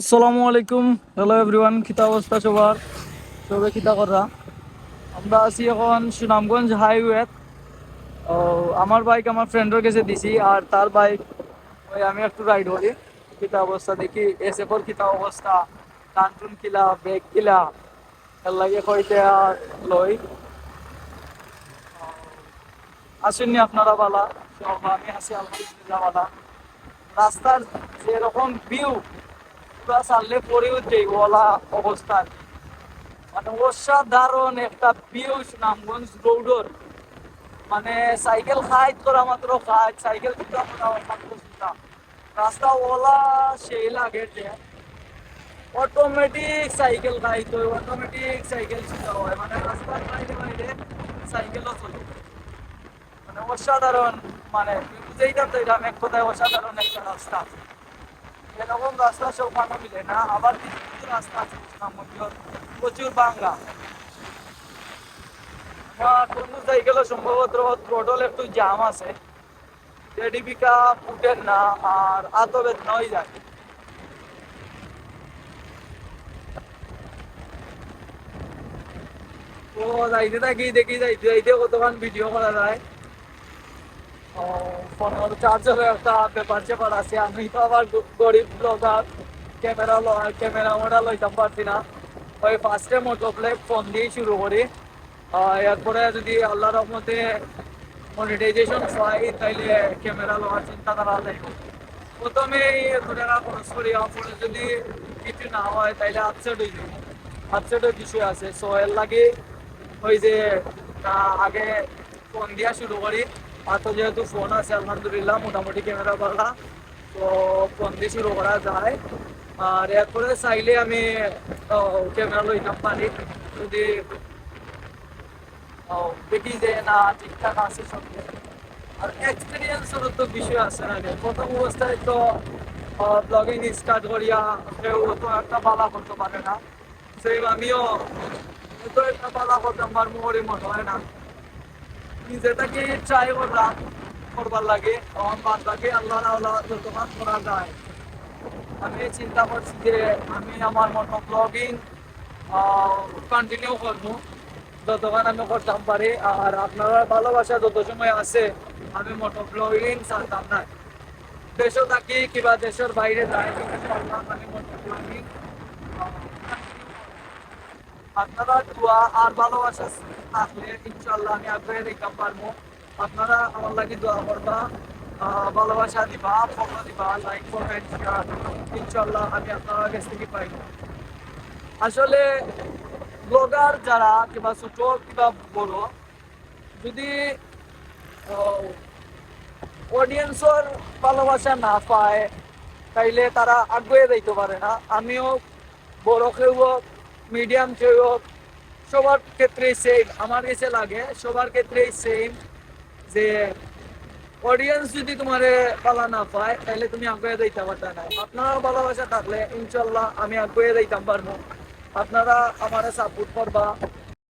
আসসালামু আলাইকুম। Hello everyone খিতা অবস্থা সবার? সবে খিতা করা? আমরা আছি এখন সুনামগঞ্জ হাইওয়ে আমার বাইক আমার ফ্রেন্ডের কাছে দিছি আর তার বাইক ওই আমি একটু রাইড করি। খিতা অবস্থা দেখি এসএফর খিতা অবস্থা কান্টুন কিলা ব্রেক কিলা। এর লাগে কইতে আর লই আসেননি আপনারা বালা? আমি আছি, আলহামদুলিল্লাহ বালা। রাস্তার যেরকম ভিউ পুরা চাললে পরে উঠে ওলা অবস্থা মানে অসাধারণ একটা ভিউ সুনামগঞ্জ রোডর। মানে সাইকেল খাইত করা মাত্র খাইত সাইকেল চুটা করা মাত্র চুটা রাস্তা ওলা সেই লাগে যে অটোমেটিক সাইকেল খাইত অটোমেটিক সাইকেল চুটা হয়। মানে রাস্তার বাইরে বাইরে সাইকেলও চলে। মানে অসাধারণ মানে বুঝেই তো এটা এক কথায় অসাধারণ একটা রাস্তা। এরকম রাস্তা সব মিলে না? আবার কিছু রাস্তা আছে? প্রচুর সম্ভবত একটু জাম আছে। না আর যায় তো যাইতে থাকি দেখি যাইতে যাইতে কতক্ষণ ভিডিও করা যায়? ও, ফোনের চার্জারের একটা ব্যাপার স্যাপার আছে। আমি তো আবার গরিব ব্লগার। ক্যামেরা ক্যামেরা মোটা লইতাম পারছি না। ওই ফার্স্টে মোটরপ্লে ফোন দিয়ে শুরু করি। এরপরে যদি আল্লাহ রহমতে মনিটাইজেশন পাই তাইলে ক্যামেরা লওয়ার চিন্তা করা যায় প্রথমে এত টাকা খরচ করি পরে যদি কিছু না হয়, তাইলে আপসেট হয়ে যাবে। আপসেটের বিষয় আছে। সো এর লাগে ওই যে আগে ফোন দিয়া শুরু করি। আর তো যেহেতু ফোন আছে, আলহামদুলিল্লাহ, মোটামুটি ক্যামেরা পালা তো ফোন দিয়ে শুরু করা যায়। আর এরপরে চাইলে আমি ক্যামেরা লইতাম পারি যদি দেখি যে না, ঠিকঠাক আছে কিছু। আর এক্সপিরিয়েন্সের তো বিষয় আছে না। প্রথম অবস্থায় তো ব্লগিং স্টার্ট করিয়া কেউ তো একটা বালা করতে পারে না। সেই আমিও তো একটা বালা করতাম পারব করে মনে হয় না। নিজেটাকে ট্রাই করলাম করবার লাগে তখন বাদ বাকি আল্লাহ আল্লাহ যতক্ষণ করা যায়। আমি চিন্তা করছি যে আমি আমার মতো ব্লগিং কন্টিনিউ করব। যতক্ষণ আমি করতাম পারি, আর আপনারা ভালোবাসা যত সময় আছে, আমি মোটো ব্লগিং ছাড়তাম না। দেশও থাকি কিংবা দেশের বাইরে ইনশাআল্লাহ আমি মোটো ব্লগিং আপনারা দোয়া আর ভালোবাসা থাকলে ইনশাল্লাহ আমি আগ্রহে দেখতে পারব। আপনারা আমার লাগে দোয়া করবা ভালোবাসা দিবা, ফলো দিবা লাইক কমেন্ট শেয়ার ইনশাল্লাহ আমি আপনার কাছ থেকে পাইব। আসলে ব্লগার যারা কিংবা ছোট কিংবা বড়, যদি অডিয়েন্সর ভালোবাসা না পায়, তাইলে তারা আগ্রহে যাইতে পারে না। আমিও বড় হোক মিডিয়াম যে হোক সবার ক্ষেত্রেই সেম আমার কাছে লাগে, সবার ক্ষেত্রেই সেম যে অডিয়েন্স যদি তোমার পালা না পায়, তাহলে তুমি আগুয়ে দিতে পারবে না। আপনারা ভালোবাসা থাকলে, ইনশাল্লাহ আমি আগুয়ে যাইতাম পারব। আপনারা আমার সাপোর্ট করবা।